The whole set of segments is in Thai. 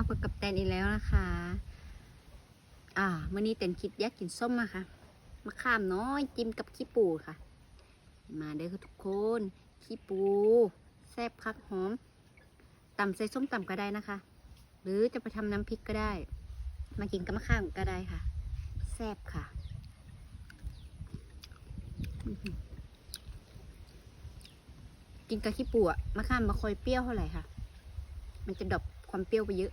าพบกับแตนอีกแล้วนะคะ อ่ามื่อนี้เต็นคิดอยกกินส้มอะค่ะมะขามน้อยจิ้มกับขี้ปูค่ะ มาเด้อค่ะทุกคน ขี้ปูแซ่บคักหอมตำใส่ส้มตำก็ได้นะคะ หรือจะไปทำน้ำพริกก็ได้ มากินกับมะขามก็ได้ค่ะ แซ่บค่ะกินกับขี้ปูอะมะขามมาคอยเปรี้ยวเท่าไหร่ค่ะ มันจะดรอปความเปรี้ยวไปเยอะ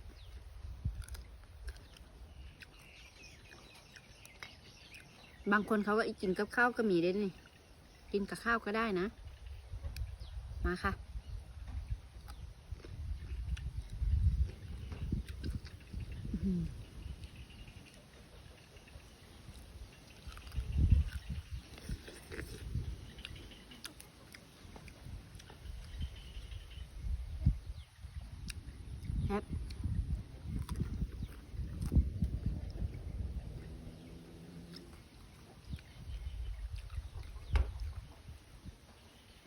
บางคนเขาก็กินกับข้าวก็มีได้นี่ กินกับข้าวก็ได้นะ มาค่ะ อื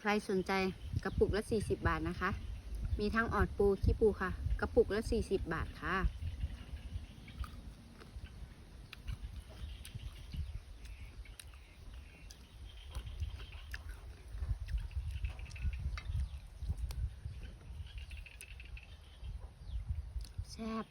ใครสนใจกระปุกละ 40 บาทนะคะ มีทั้งออดปูขี้ปูค่ะ กระปุกละ 40 บาทค่ะ แซ่บ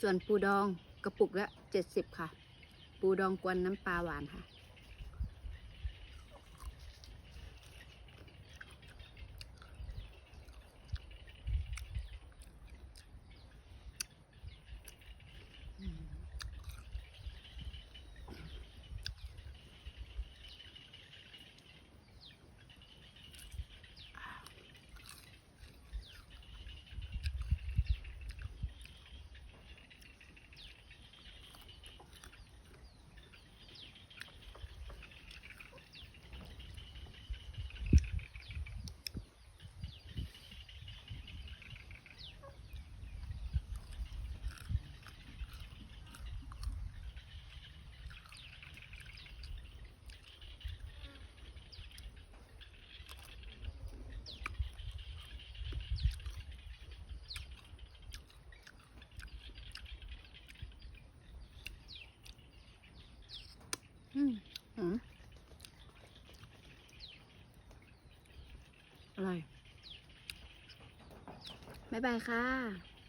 ส่วนปูดองกระปุกละ 70 ค่ะ ปูดองกวนน้ำปลาหวานค่ะ อืมอืม อร่อย บ๊ายบายค่ะ